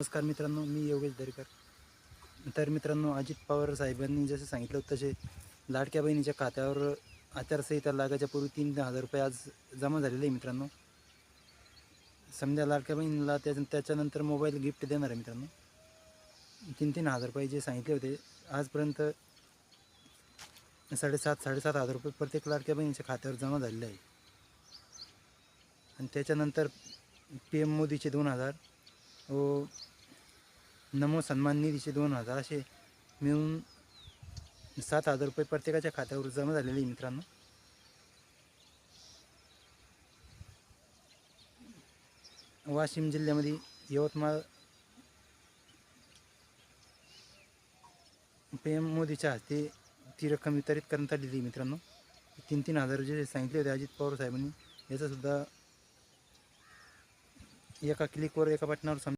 नमस्कार मित्रांनो मी योगेश दरेकर. तर मित्रांनो अजित पवार साहेबांनी जसं सांगितलं होतं तसे लाडक्या बहिणीच्या खात्यावर आचारसंहिता लागायच्या पूर्वी तीन हजार रुपये आज जमा झालेले आहे मित्रांनो. समजा लाडक्या बहिणीला त्या त्याच्यानंतर मोबाईल गिफ्ट देणार आहे मित्रांनो. तीन तीन हजार रुपये जे सांगितले होते आजपर्यंत साडेसात साडेसात हजार रुपये प्रत्येक लाडक्या बहिणीच्या खात्यावर जमा झालेले आहे. आणि त्याच्यानंतर पी एम मोदीचे दोन हजार व नमो सन्मान निधीचे दोन हजार असे मिळून सात हजार रुपये प्रत्येकाच्या खात्यावर जमा झालेले आहे मित्रांनो. वाशिम जिल्ह्यामध्ये यवतमाळ पी एम मोदीच्या हस्ते ती रक्कम वितरित करण्यात आलेली आहे मित्रांनो. तीन तीन हजार जे सांगितले होते अजित पवार साहेबांनी याचासुद्धा एका क्लिकवर एका बटनावर सम